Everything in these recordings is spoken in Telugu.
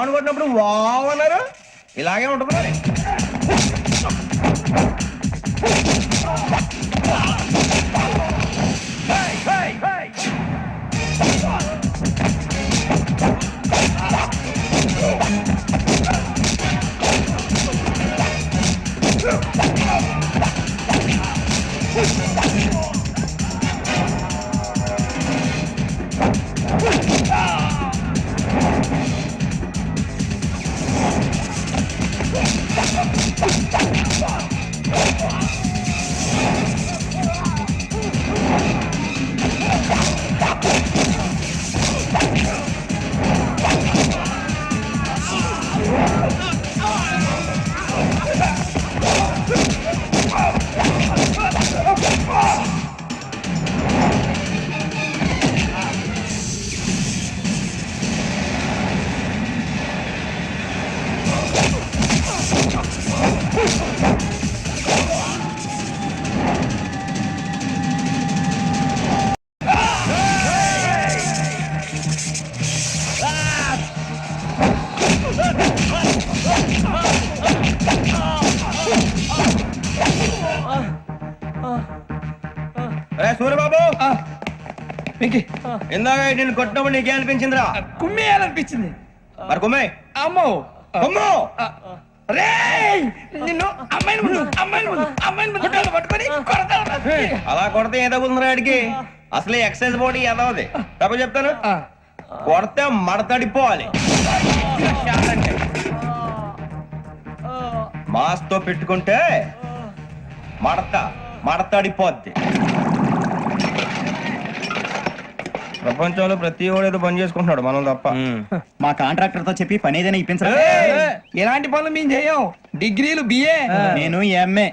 సౌండ్ కొట్టినప్పుడు వావ్ అన్నారు. ఇలాగే ఉంటుంది మరి. సూర్యబాబు! వెంకీ ఇందాక నేను కొట్టినప్పుడు నీకే అనిపించిందిరా? కుమ్మేయాలనిపించింది మరి కొమ్మే. అమ్మో! కొమ్ము! రేయ్! నిన్ను అమ్మాయిని ముందు అమ్మాయిని ముందు అమ్మాయిని ముందు పట్టుకొని అలా కొడితే ఏ తగ్గుతుందిరా ఆడికి? అసలే ఎక్సైజ్ బాడీ ఏదవది తప్ప చెప్తాను? కొడితే మడతడిపోవాలి. మాస్తో పెట్టుకుంటే మడత మడతడిపోద్ది. ప్రపంచంలో ప్రతి వాడు ఏదో పని చేసుకుంటున్నాడు మనం తప్ప. మా కాంట్రాక్టర్తో చెప్పి పని ఏదైనా ఇప్పించరా? ఎలాంటి పనులు మేము చేయం. డిగ్రీలు బిఏ నేను ఎంఏ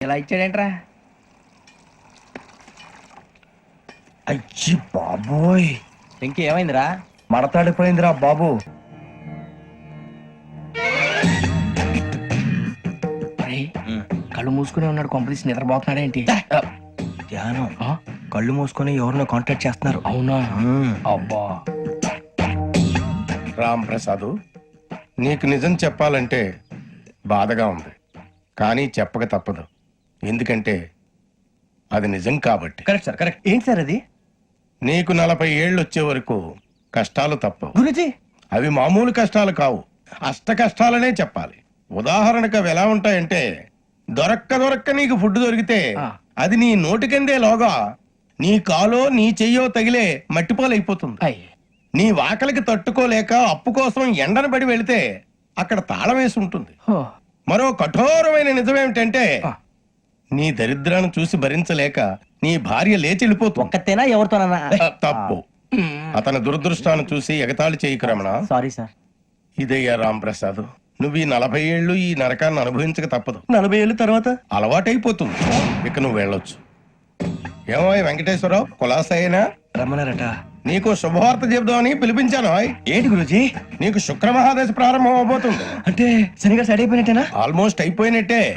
ఇలా ఇచ్చాడేంట్రా? అయ్యి బాబోయ్! వెంకీ ఏమైందిరా మడతాడిపోయిందిరా బాబు. కళ్ళు మూసుకునే ఉన్నాడు కొంపదీసి నిద్రపోతున్నాడేంటి? ధ్యానం. కళ్ళు మూసుకొని ఎవరినో కాంటాక్ట్ చేస్తున్నారు. అవునా? అబ్బా. రామ్ ప్రసాద్ నీకు నిజం చెప్పాలంటే బాధగా ఉంది. కానీ చెప్పక తప్పదు. ఎందుకంటే అది నిజం కాబట్టి. కరెక్ట్ సార్ కరెక్ట్ ఏంటి సార్ అది? నీకు నలభై ఏళ్ళు వచ్చే వరకు కష్టాలు తప్పవు. గురుజీ! అవి మామూలు కష్టాలు కావు. అష్ట కష్టాలనే చెప్పాలి. ఉదాహరణకు అవి ఎలా ఉంటాయంటే దొరక్క దొరక్క నీకు ఫుడ్ దొరికితే అది నీ నోటికందే లోగా నీ కాలో నీ చెయ్యో తగిలే మట్టిపాలైపోతుంది నీ వాకలికి తట్టుకోలేక అప్పు కోసం ఎండన పడి వెళితే అక్కడ తాళం వేసి ఉంటుంది. మరో కఠోరమైన నిజమేమిటంటే. నీ దరిద్రాన్ని చూసి భరించలేక నీ భార్య లేచి వెళ్ళిపోతుంది. ఒక్కతేనా ఎవరితోనన్నా. ఆ, తప్పు. అతని దురదృష్టాన్ని చూసి ఎగతాళి చేయకు రమణ సారీ సార్. ఇదయ్యా రాంప్రసాద్ నువ్వు ఈ నలభై ఏళ్ళు ఈ నరకాన్ని అనుభవించక తప్పదు. నలభై ఏళ్ళ తర్వాత? అలవాటైపోతుంది. ఇక నువ్వు వెళ్ళొచ్చు. ఏమో వెంకటేశ్వరరావు కులాసైనా? రమ్మన్నారట. నీకు శుభవార్త చెబుదామని పిలిపించాను. ఏంటి గురుజీ? నీకు శుక్ర మహాదశ ప్రారంభం అవబోతుంది. అంటే శనిగా సెట్ అయిపోయినట్టేనా? ఆల్మోస్ట్ అయిపోయినట్టే.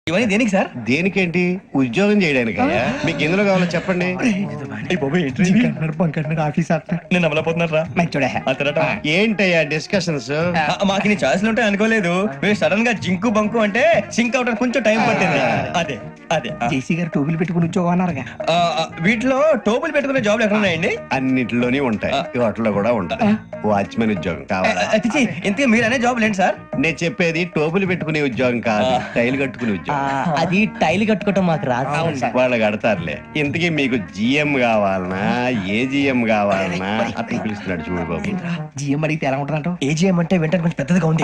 ఇవన్నీ దేనికి సార్? దేనికేంటి? ఉద్యోగం చేయడానికి? మీకు ఎందులో కావాలో చెప్పండి. నేను అమలపోతున్నారా ఏంటయ్యా డిస్కషన్స్ మాకు నీ ఛాయిస్లు ఉంటాయి అనుకోలేదు. మీరు సడన్గా జింకు బంకు అంటే సింక్ అవడానికి కొంచెం టైం పట్టింది. అదే అదే. జేసీ గారు పెట్టుకుని ఉద్యోగం అన్నారుగా. వీటిలో టోపులు పెట్టుకునే జాబ్లు ఎక్కడ ఉన్నాయండి? అన్నిటిలోనే ఉంటాయి. వాటిలో కూడా ఉంటాయి వాచ్మెన్ ఉద్యోగం కావాలా? ఇంతకీ మీరు అనే జాబ్ లేండి సార్. నేను చెప్పేది టోపులు పెట్టుకునే ఉద్యోగం కాదు టైల్ కట్టుకునే ఉద్యోగం. అది టైల్ కట్టుకోవటం మాకు రాదు. వాళ్ళు కడతారులే. ఇంతకీ మీకు జిఎం కావాలనా? ఏ జిఎం కావాలనా? అతను పిలుస్తున్నాడు చూడు బాబు. జిఎం అడిగితే ఎలా ఉంటుందంట ఏజీఎం అంటే వెంటనే కొంచెం పెద్దదిగా ఉంది.